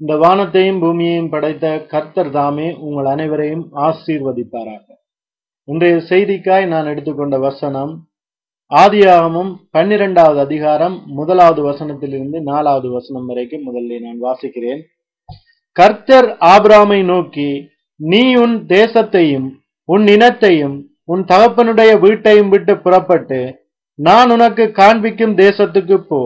இந்த வானத்தையும் பூமியையும் படைத்த கர்த்தர் தாமே உங்கள் அனைவரையும் ஆசீர்வதிப்பாராக. இன்றைய செய்திக்காய் நான் எடுத்துக்கொண்ட வசனம் ஆதியாகமும் பன்னிரெண்டாவது அதிகாரம் முதலாவது வசனத்திலிருந்து நாலாவது வசனம் வரைக்கும் முதலில் நான் வாசிக்கிறேன். கர்த்தர் ஆபிராமை நோக்கி நீ உன் தேசத்தையும் உன் இனத்தையும் உன் தகப்பனுடைய வீட்டையும் விட்டு புறப்பட்டு நான் உனக்கு காண்பிக்கும் தேசத்துக்கு போ.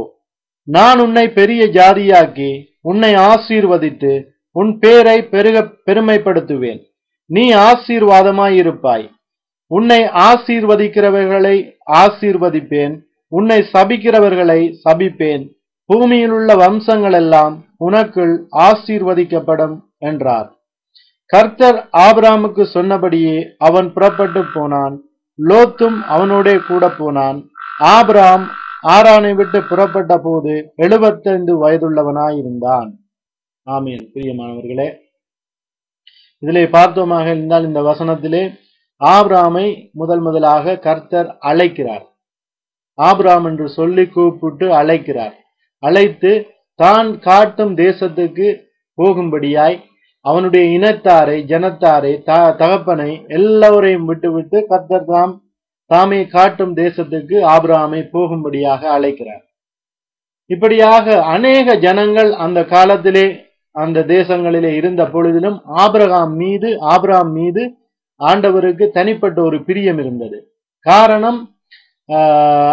நான் உன்னை பெரிய ஜாதியாக்கி உன்னை ஆசீர்வதித்து உன் பேரை பெருக பெருமைப்படுத்துவேன். நீ ஆசீர்வாதமாயிருப்பாய் உன்னை ஆசீர்வதிக்கிறவர்களை ஆசீர்வதிப்பேன். உன்னை சபிக்கிறவர்களை சபிப்பேன். பூமியில் உள்ள வம்சங்கள் எல்லாம் உனக்குள் ஆசீர்வதிக்கப்படும் என்றார். கர்த்தர் ஆபிராமுக்கு சொன்னபடியே அவன் புறப்பட்டு போனான். லோத்தும் அவனோடே கூட போனான். ஆபிராம் ஆரானை விட்டு புறப்பட்ட போது எழுபத்தைந்து வயதுள்ளவனாயிருந்தான். ஆமீன். பிரியமானவர்களே இதிலே பார்த்தோமாக இருந்தால் இந்த வசனத்திலே ஆப்ராமை முதல் முதலாக கர்த்தர் அழைக்கிறார். ஆப்ராம் என்று சொல்லி கூப்பிட்டு அழைக்கிறார். அழைத்து தான் காட்டும் தேசத்துக்கு போகும்படியாய் அவனுடைய இனத்தாரை ஜனத்தாரை த தகப்பனை எல்லோரையும் விட்டுவிட்டு கர்த்தர் தாம் தாமே காட்டும் தேசத்துக்கு ஆபிரகாமை போகும்படியாக அழைக்கிறார். இப்படியாக அநேக ஜனங்கள் அந்த காலத்திலே அந்த தேசங்களிலே இருந்த பொழுதிலும் ஆபிரகாம் மீது ஆபிரகாம் மீது ஆண்டவருக்கு தனிப்பட்ட ஒரு பிரியம் இருந்தது. காரணம்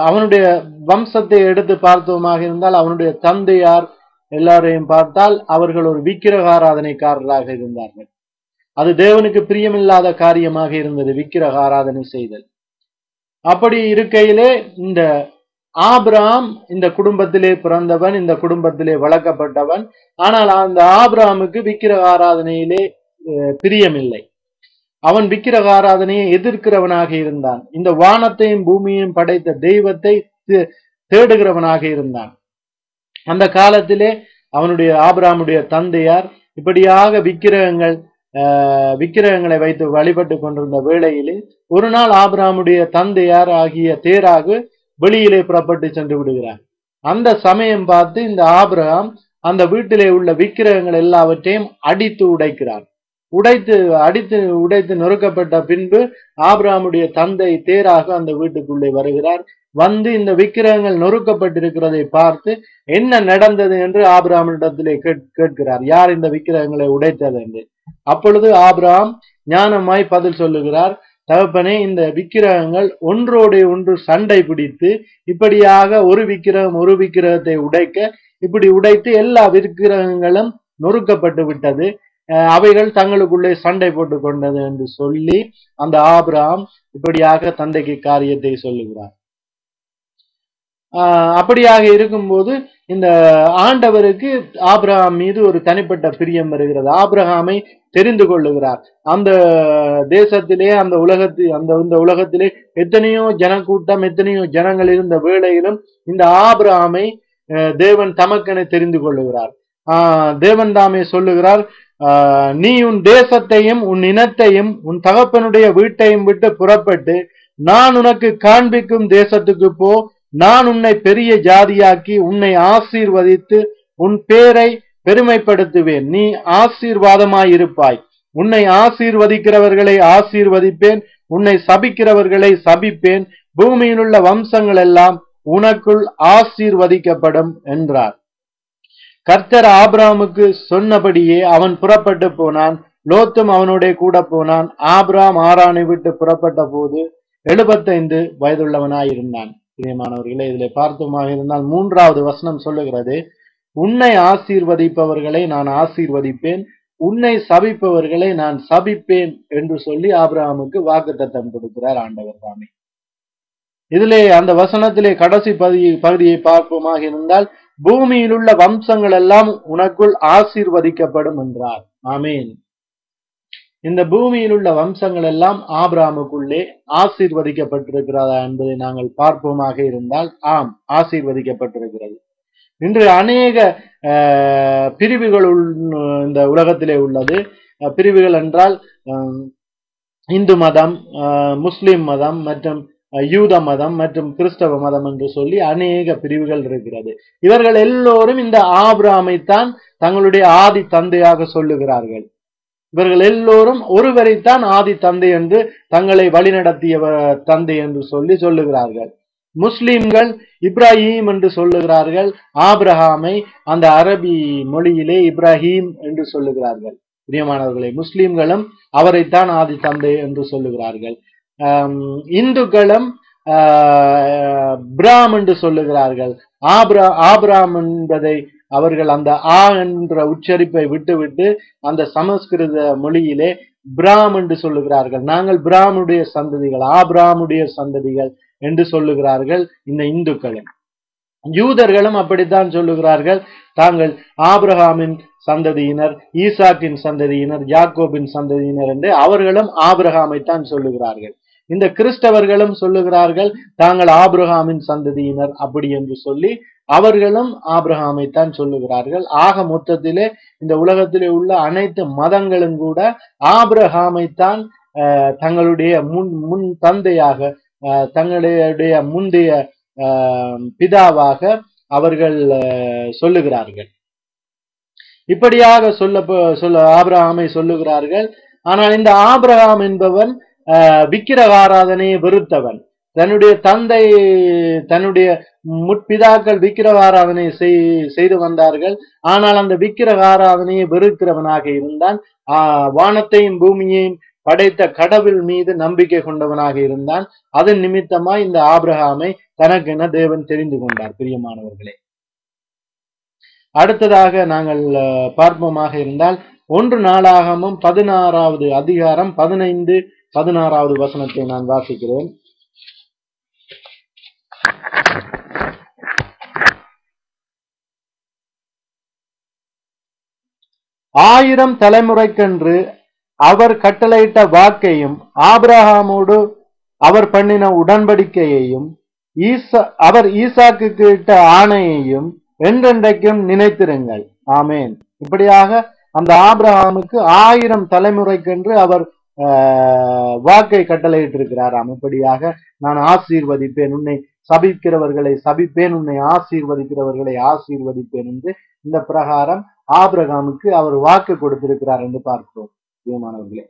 அவனுடைய வம்சத்தை எடுத்து பார்த்தோமாக இருந்தால் அவனுடைய தந்தையார் எல்லாரையும் பார்த்தால் அவர்கள் ஒரு விக்கிரக ஆராதனைக்காரராக இருந்தார்கள். அது தேவனுக்கு பிரியமில்லாத காரியமாக இருந்தது விக்கிரகாராதனை செய்தல். அப்படி இருக்கையிலே இந்த ஆப்ராம் இந்த குடும்பத்திலே பிறந்தவன் இந்த குடும்பத்திலே வளர்க்கப்பட்டவன். ஆனால் அந்த ஆப்ராமுக்கு விக்கிரக ஆராதனையிலே பிரியமில்லை. அவன் விக்கிரக ஆராதனையை எதிர்க்கிறவனாக இருந்தான். இந்த வானத்தையும் பூமியையும் படைத்த தெய்வத்தை தேடுகிறவனாக இருந்தான். அந்த காலத்திலே அவனுடைய ஆபிராமுடைய தந்தையார் இப்படியாக விக்கிரகங்கள் விக்கிரகங்களை வைத்து வழிபட்டு கொண்டிருந்த வேளையிலே ஒரு நாள் ஆபிராமுடைய தந்தையார் ஆகிய தேராகு வெளியிலே புறப்பட்டு சென்று விடுகிறார். அந்த சமயம் பார்த்து இந்த ஆபிரகாம் அந்த வீட்டிலே உள்ள விக்கிரகங்கள் எல்லாவற்றையும் அடித்து உடைக்கிறார். உடைத்து அடித்து உடைத்து நொறுக்கப்பட்ட பின்பு ஆபிராமுடைய தந்தை தேராக அந்த வீட்டுக்குள்ளே வருகிறார். வந்து இந்த விக்கிரகங்கள் நொறுக்கப்பட்டிருக்கிறதை பார்த்து என்ன நடந்தது என்று ஆபிரகாமிடத்திலே கேட்கிறார். யார் இந்த விக்கிரகங்களை உடைத்தது என்று? அப்பொழுது ஆபிராம் ஞானமாய் பதில் சொல்லுகிறார். தகப்பனே இந்த விக்கிரகங்கள் ஒன்றோடு ஒன்று சண்டை பிடித்து இப்படியாக ஒரு விக்கிரகம் ஒரு விக்கிரகத்தை உடைக்க இப்படி உடைத்து எல்லா விக்கிரகங்களும் நொறுக்கப்பட்டு விட்டது. அவைகள் தங்களுக்குள்ளே சண்டை போட்டு கொண்டது என்று சொல்லி அந்த ஆபிராம் இப்படியாக தந்தைக்கு காரியத்தை சொல்லுகிறார். அப்படியாக இருக்கும்போது இந்த ஆண்டவருக்கு ஆப்ரஹாம் மீது ஒரு தனிப்பட்ட பிரியம் வருகிறது. ஆப்ரஹாமை தெரிந்து கொள்ளுகிறார். அந்த தேசத்திலே அந்த உலகத்து அந்த இந்த உலகத்திலே எத்தனையோ ஜனக்கூட்டம் எத்தனையோ ஜனங்கள் இருந்த வேளையிலும் இந்த ஆப்ரஹாமை தேவன் தமக்கென தெரிந்து கொள்ளுகிறார். ஆஹ் தேவன் தாமே சொல்லுகிறார் நீ உன் தேசத்தையும் உன் இனத்தையும் உன் தகப்பனுடைய வீட்டையும் விட்டு புறப்பட்டு நான் உனக்கு காண்பிக்கும் தேசத்துக்கு போ நான் உன்னை பெரிய ஜாதியாக்கி உன்னை ஆசீர்வதித்து உன் பேரை பெருமைப்படுத்துவேன். நீ ஆசீர்வாதமாயிருப்பாய். உன்னை ஆசீர்வதிக்கிறவர்களை ஆசீர்வதிப்பேன். உன்னை சபிக்கிறவர்களை சபிப்பேன். பூமியில் உள்ள வம்சங்கள் எல்லாம் உனக்குள் ஆசீர்வதிக்கப்படும் என்றார். கர்த்தர் ஆபிராமுக்கு சொன்னபடியே அவன் புறப்பட்டு போனான். லோத்தும் அவனுடைய கூட போனான். ஆபிராம் ஆரானை விட்டு புறப்பட்ட போது எழுபத்தைந்து வயதுள்ளவனாயிருந்தான். பிரியமானவர்களே இதில் பார்த்தோமாக இருந்தால் மூன்றாவது வசனம் சொல்லுகிறது உன்னை ஆசீர்வதிப்பவர்களை நான் ஆசீர்வதிப்பேன் உன்னை சபிப்பவர்களை நான் சபிப்பேன் என்று சொல்லி ஆபிரகாமுக்கு வாக்குத்தத்தம் கொடுக்கிறார் ஆண்டவர் சாமி இதிலே அந்த வசனத்திலே கடைசி பகுதி பகுதியை பார்ப்போமாக இருந்தால் பூமியில் உள்ள வம்சங்கள் எல்லாம் உனக்குள் ஆசீர்வதிக்கப்படும் என்றார். ஆமேன். இந்த பூமியில் உள்ள வம்சங்கள் எல்லாம் ஆபிராமுக்குள்ளே ஆசீர்வதிக்கப்பட்டிருக்கிறதா என்பதை நாங்கள் பார்ப்போமாக இருந்தால் ஆம் ஆசீர்வதிக்கப்பட்டிருக்கிறது. இன்று அநேக பிரிவுகள் இந்த உலகத்திலே உள்ளது. பிரிவுகள் என்றால் இந்து மதம் முஸ்லிம் மதம் மற்றும் யூத மதம் மற்றும் கிறிஸ்தவ மதம் என்று சொல்லி அநேக பிரிவுகள் இருக்கிறது. இவர்கள் எல்லோரும் இந்த ஆபிராமைத்தான் தங்களுடைய ஆதி தந்தையாக சொல்லுகிறார்கள். இவர்கள் எல்லோரும் ஒருவரைத்தான் ஆதி தந்தை என்று தங்களை வழிநடத்திய தந்தை என்று சொல்லி சொல்லுகிறார்கள். முஸ்லிம்கள் இப்ராஹிம் என்று சொல்லுகிறார்கள். ஆபிரஹாமை அந்த அரபி மொழியிலே இப்ராஹிம் என்று சொல்லுகிறார்கள். பிரியமானவர்களை முஸ்லிம்களும் அவரைத்தான் ஆதி தந்தை என்று சொல்லுகிறார்கள். இந்துக்களும் ஆஹ், பிராம் என்று சொல்லுகிறார்கள். ஆப்ரா ஆபிராம் என்பதை அவர்கள் அந்த ஆ என்ற உச்சரிப்பை விட்டுவிட்டு அந்த சமஸ்கிருத மொழியிலே பிராம் என்று சொல்லுகிறார்கள். நாங்கள் பிராமுடைய சந்ததிகள் ஆபிராமுடைய சந்ததிகள் என்று சொல்லுகிறார்கள் இந்த இந்துக்களும். யூதர்களும் அப்படித்தான் சொல்லுகிறார்கள். தாங்கள் ஆபிரகாமின் சந்ததியினர் ஈசாக்கின் சந்ததியினர் யாக்கோபின் சந்ததியினர் என்று அவர்களும் ஆபிரகாமைத்தான் சொல்லுகிறார்கள். இந்த கிறிஸ்தவர்களும் சொல்லுகிறார்கள் தாங்கள் ஆப்ரஹாமின் சந்ததியினர் அப்படி என்று சொல்லி அவர்களும் ஆபிரகாமைத்தான் சொல்லுகிறார்கள். ஆக மொத்தத்திலே இந்த உலகத்திலே உள்ள அனைத்து மதங்களும் கூட ஆப்ரஹாமை தான் தங்களுடைய முன் முன் தந்தையாக அஹ், தங்களுடைய முந்தைய பிதாவாக அவர்கள் சொல்லுகிறார்கள். இப்படியாக சொல்ல சொல்ல ஆப்ரஹாமை சொல்லுகிறார்கள். ஆனால் இந்த ஆப்ரஹாம் என்பவன் அஹ், வெறுத்தவன். தன்னுடைய தந்தை தன்னுடைய முற்பிதாக்கள் விக்கிரகாராதனை செய்- செய்து வந்தார்கள். ஆனால் அந்த விக்கிரக ஆராதனையை வெறுக்கிறவனாக இருந்தான். ஆஹ், வானத்தையும் பூமியையும் படைத்த கடவுள் மீது நம்பிக்கை கொண்டவனாக இருந்தான். அதன் நிமித்தமாய் இந்த ஆபிரகாமை தனக்கென தேவன் தெரிந்து கொண்டார் பிரியமானவர்களே. அடுத்ததாக நாங்கள் பார்ப்போமாக இருந்தால் ஒன்று நாளாகமும் பதினாறாவது அதிகாரம் பதினைந்து பதினாறாவது வசனத்தை நான் வாசிக்கிறேன். ஆயிரம் தலைமுறைக்கென்று அவர் கட்டளையிட்ட வாக்கையும் ஆபிரகாமோடு அவர் பண்ணின உடன்படிக்கையையும் ஈசா அவர் ஈசாக்கு இட்ட ஆணையையும் என்றென்றைக்கும் நினைத்திருங்கள். ஆமேன். இப்படியாக அந்த ஆபிரகாமுக்கு ஆயிரம் தலைமுறைக்கென்று அவர் வாக்கை வாக்கை கட்டளையிட்டிருக்கிறாராம் இப்படியாக நான் ஆசீர்வதிப்பேன். உன்னை சபிக்கிறவர்களை சபிப்பேன். உன்னை ஆசீர்வதிக்கிறவர்களை ஆசீர்வதிப்பேன் என்று இந்த பிரகாரம் ஆபிரகாமுக்கு அவர் வாக்கு கொடுத்திருக்கிறார் என்று பார்க்கிறோம். பிரியமானவர்களே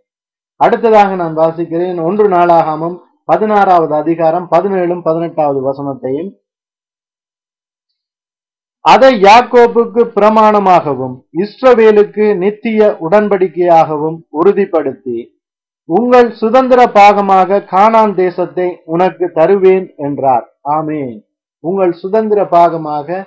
அடுத்ததாக நான் வாசிக்கிறேன். ஒன்று நாளாகமும் பதினாறாவது அதிகாரம் பதினேழும் பதினெட்டாவது வசனத்தையும். அதை யாக்கோபுக்கு பிரமாணமாகவும் இஸ்ரவேலுக்கு நித்திய உடன்படிக்கையாகவும் உறுதிப்படுத்தி உங்கள் சுதந்திர பாகமாக கானான் தேசத்தை உனக்கு தருவேன் என்றார். ஆமேன். உங்கள் சுதந்திர பாகமாக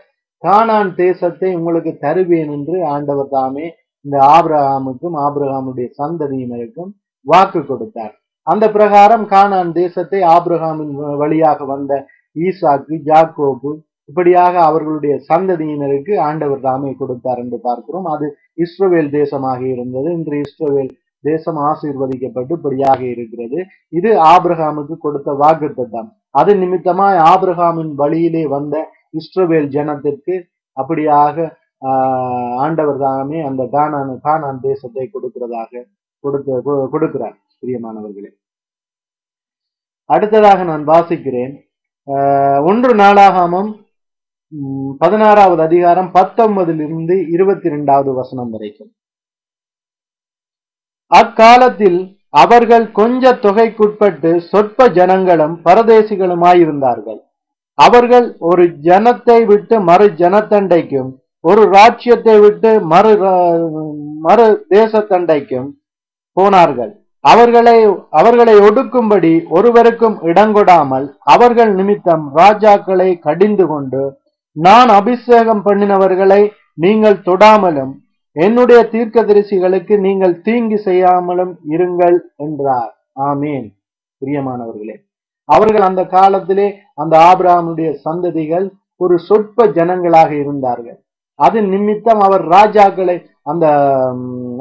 கானான் தேசத்தை உங்களுக்கு தருவேன் என்று ஆண்டவர் தாமே இந்த ஆபிரகாமுக்கும் ஆபிரகாமுடைய சந்ததியினருக்கும் வாக்கு கொடுத்தார். அந்த பிரகாரம் கானான் தேசத்தை ஆபிரகாமின் வழியாக வந்த ஈசாக்கு ஜாக்கோபு இப்படியாக அவர்களுடைய சந்ததியினருக்கு ஆண்டவர் தாமே கொடுத்தார் என்று பார்க்கிறோம். அது இஸ்ரோவேல் தேசமாக இருந்தது. இன்று இஸ்ரோவேல் தேசம் ஆசீர்வதிக்கப்பட்டுபடியாக இருக்கிறது. இது ஆபிரகாமுக்கு கொடுத்த வாக்குத்தத்தம். அது நிமித்தமாய் ஆபிரகாமின் வழியிலே வந்த இஸ்ரவேல் ஜனத்திற்கு அப்படியாக ஆஹ், ஆண்டவர் தாமே அந்த கானான் கானான் தேசத்தை கொடுக்கிறதாக கொடுத்த கொ- கொடுக்கிறார் பிரியமானவர்களே. அடுத்ததாக நான் வாசிக்கிறேன். ஆஹ், ஒன்று நாளாகாமம் பதினாறாவது அதிகாரம் பத்தொன்பதிலிருந்து இருபத்தி ரெண்டாவது வசனம் வரைக்கும். அக்காலத்தில் அவர்கள் கொஞ்ச தொகைக்குட்பட்டு சொற்ப ஜனங்களும் பரதேசிகளுமாயிருந்தார்கள். அவர்கள் ஒரு ஜனத்தை விட்டு மறு ஜனத்தண்டைக்கும் ஒரு ராஜ்யத்தை விட்டு மறு மறு தேசத்தண்டைக்கும் போனார்கள். அவர்களை அவர்களை ஒடுக்கும்படி ஒருவருக்கும் இடங்கொடாமல் அவர்கள் நிமித்தம் ராஜாக்களை கடிந்து கொண்டு நான் அபிஷேகம் பண்ணினவர்களை நீங்கள் தொடாமலும் என்னுடைய தீர்க்கதரிசிகளுக்கு நீங்கள் தீங்கு செய்யாமலும் இருங்கள் என்றார். ஆமீன். பிரியமானவர்களே அவர்கள் அந்த காலத்திலே அந்த ஆபிராமுடைய சந்ததிகள் ஒரு சொற்ப ஜனங்களாக இருந்தார்கள். அது நிமித்தம் அவர் ராஜாக்களை அந்த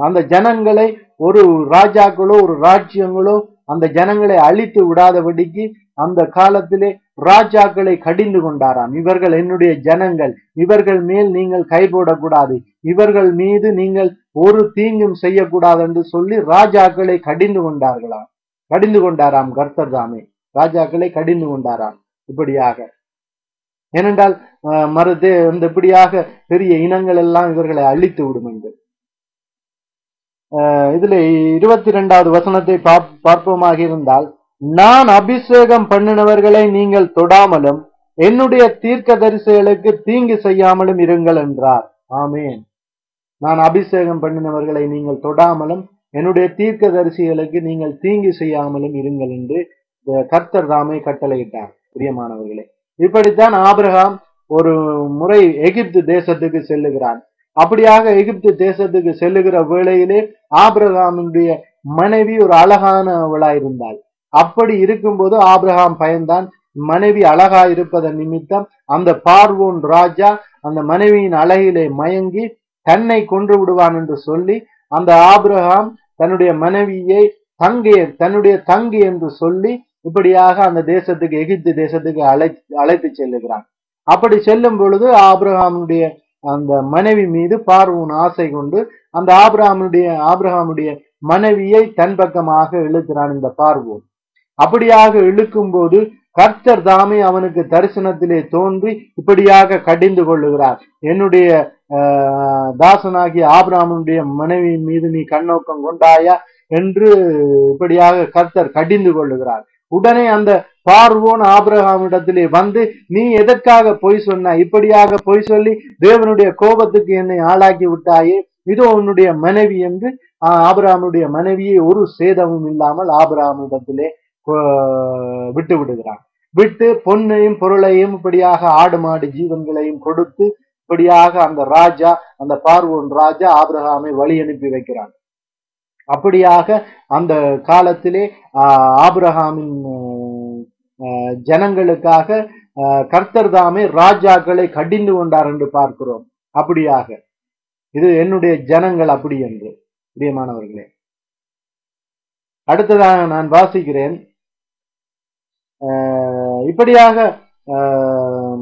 அந்த ஜனங்களை ஒரு ராஜாக்களோ ஒரு ராஜ்யங்களோ அந்த ஜனங்களை அழித்து விடாதபடிக்கு அந்த காலத்திலே ராஜாக்களை கடிந்து கொண்டாராம். இவர்கள் என்னுடைய ஜனங்கள். இவர்கள் மேல் நீங்கள் கை போடக்கூடாது. இவர்கள் மீது நீங்கள் ஒரு தீங்கும் செய்யக்கூடாது என்று சொல்லி ராஜாக்களை கடிந்து கொண்டார்களாம். கடிந்து கொண்டாராம் கர்த்தர் தாமே ராஜாக்களை கடிந்து கொண்டாராம். இப்படியாக. ஏனென்றால் அஹ், மறுதே இந்த இப்படியாக பெரிய இனங்கள் எல்லாம் இவர்களை அழித்து விடும் என்று இதுல இருபத்தி இரண்டாவது வசனத்தை பார்ப்போமாக இருந்தால் நான் அபிஷேகம் பண்ணினவர்களை நீங்கள் தொடாமலும் என்னுடைய தீர்க்க தரிசிகளுக்கு தீங்கு செய்யாமலும் இருங்கள் என்றார். ஆமேன். நான் அபிஷேகம் பண்ணினவர்களை நீங்கள் தொடாமலும் என்னுடைய தீர்க்க தரிசிகளுக்கு நீங்கள் தீங்கு செய்யாமலும் இருங்கள் என்று கர்த்தர் தாமே கட்டளையிட்டார். பிரியமானவர்களே இப்படித்தான் ஆபிரகாம் ஒரு முறை எகிப்து தேசத்துக்கு செல்லுகிறான். அப்படியாக எகிப்து தேசத்துக்கு செல்லுகிற வேளையிலே ஆபிரகாமினுடைய மனைவி ஒரு அழகானவளாயிருந்தாள். அப்படி இருக்கும்போது ஆபிரகாம் பயந்தான். மனைவி அழகா இருப்பதன் நிமித்தம் அந்த பார்வோன் ராஜா அந்த மனைவியின் அழகிலே மயங்கி தன்னை கொன்று விடுவான் என்று சொல்லி அந்த ஆபிரகாம் தன்னுடைய மனைவியை தங்கி தன்னுடைய தங்கி என்று சொல்லி இப்படியாக அந்த தேசத்துக்கு எகிப்து தேசத்துக்கு அழை அழைத்து செல்லுகிறான். அப்படி செல்லும் பொழுது ஆபிரகாமுடைய அந்த மனைவி மீது பார்வன் ஆசை கொண்டு அந்த ஆபிரகாமுடைய ஆபிரகாமுடைய மனைவியை தன் பக்கமாக இழுக்கிறான் இந்த பார்வோன். அப்படியாக இழுக்கும் போது கர்த்தர் தாமே அவனுக்கு தரிசனத்திலே தோன்றி இப்படியாக கடிந்து கொள்ளுகிறார். என்னுடைய தாசனாகிய ஆபிராமனுடைய மனைவியின் மீது நீ கண்ணோக்கம் கொண்டாயா என்று இப்படியாக கர்த்தர் கடிந்து கொள்ளுகிறார். உடனே அந்த பார்வோன் ஆபிரகாமிடத்திலே வந்து நீ எதற்காக பொய் சொன்ன? இப்படியாக பொய் சொல்லி தேவனுடைய கோபத்துக்கு என்னை ஆளாக்கி விட்டாயே? இதோ உன்னுடைய மனைவி என்று ஆஹ், ஆபிரகாமுடைய மனைவியை ஒரு சேதமும் இல்லாமல் ஆபிரகாமிடத்திலே விட்டு விடுகிறான். விட்டு பொன்னையும் பொருளையும் இப்படியாக ஆடு மாடு ஜீவன்களையும் கொடுத்து இப்படியாக அந்த ராஜா அந்த பார்வோன் ராஜா ஆபிரகாமை வழி அனுப்பி வைக்கிறான். அப்படியாக அந்த காலத்திலே ஆஹ், ஆபிரகாமின் ஆஹ், ஜனங்களுக்காக ஆஹ், கர்த்தர் தாமே ராஜாக்களை கடிந்து கொண்டார் என்று பார்க்கிறோம். அப்படியாக. இது என்னுடைய ஜனங்கள் அப்படி என்று. பிரியமானவர்களே. அடுத்ததாக நான் வாசிக்கிறேன். இப்படியாக ஆஹ்,